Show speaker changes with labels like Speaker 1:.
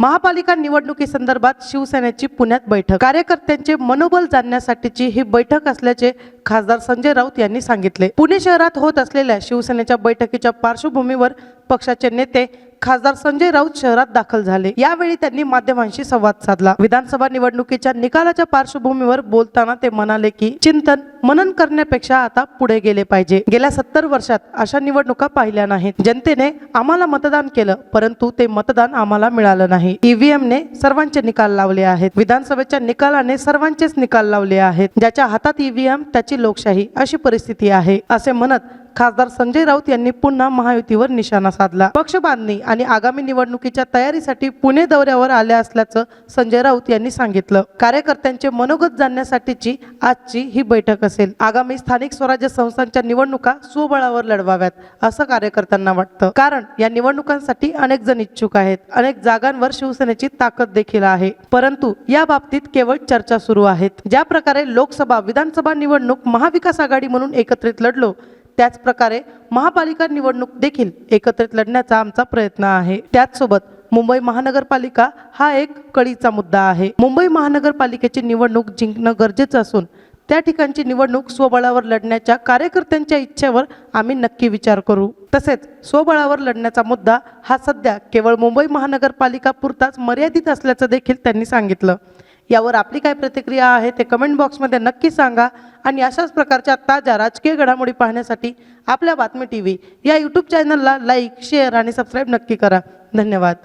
Speaker 1: महापालिका निवडणुकीसंदर्भात शिवसेनेची पुण्यात बैठक. कार्यकर्त्यांचे मनोबल जाणण्यासाठीची ही बैठक असल्याचे खासदार संजय राऊत यांनी सांगितले. पुणे शहरात होत असलेल्या शिवसेनेच्या बैठकीच्या पार्श्वभूमीवर पक्षाचे नेते खासदार संजय राऊत शहरात दाखल झाले. यावेळी त्यांनी माध्यमांशी संवाद साधला. विधानसभा निवडणुकीच्या निकालाच्या पार्श्वभूमीवर बोलताना ते म्हणाले की चिंतन मनन करण्यापेक्षा आता पुढे गेले पाहिजे. गेल्या सत्तर वर्षात अशा निवडणुका पाहिल्या नाहीत. जनतेने आम्हाला मतदान केलं परंतु ते मतदान आम्हाला मिळालं नाही. ईव्हीएम ने सर्वांचे निकाल लावले आहेत. विधानसभेच्या निकालाने सर्वांचेच निकाल लावले आहेत. ज्याच्या हातात ईव्हीएम त्याची लोकशाही अशी परिस्थिती आहे असे म्हणत खासदार संजय राऊत यांनी पुन्हा महायुतीवर निशाणा साधला. पक्ष बांधणी आणि आगामी निवडणुकीच्या तयारीसाठी पुणे दौऱ्यावर आले असल्याचं संजय राऊत यांनी सांगितलं. कार्यकर्त्यांचे मनोगत जाणण्यासाठीची आजची ही बैठक असेल. आगामी स्थानिक स्वराज्य संस्थांच्या निवडणुका स्वबळावर लढवाव्यात असं कार्यकर्त्यांना वाटतं. कारण या निवडणुकांसाठी अनेक जण इच्छुक आहेत. अनेक जागांवर शिवसेनेची ताकद देखील आहे. परंतु या बाबतीत केवळ चर्चा सुरू आहेत. ज्या प्रकारे लोकसभा विधानसभा निवडणूक महाविकास आघाडी म्हणून एकत्रित लढलो त्याचप्रकारे महापालिका निवडणूक देखील एकत्रित लढण्याचा आमचा प्रयत्न आहे. त्याचसोबत मुंबई महानगरपालिका हा एक कळीचा मुद्दा आहे. मुंबई महानगरपालिकेची निवडणूक जिंकणं गरजेचं असून त्या ठिकाणची निवडणूक स्वबळावर लढण्याच्या कार्यकर्त्यांच्या इच्छेवर आम्ही नक्की विचार करू. तसेच स्वबळावर लढण्याचा मुद्दा हा सध्या केवळ मुंबई महानगरपालिका पुरताच मर्यादित असल्याचं देखील त्यांनी सांगितलं. यावर आपली काय प्रतिक्रिया आहे ते कमेंट बॉक्समध्ये नक्की सांगा. आणि अशाच प्रकारच्या ताज्या राजकीय घडामोडी पाहण्यासाठी आपल्या बातमी टी व्ही या यूट्यूब चॅनलला लाईक शेअर आणि सबस्क्राईब नक्की करा. धन्यवाद.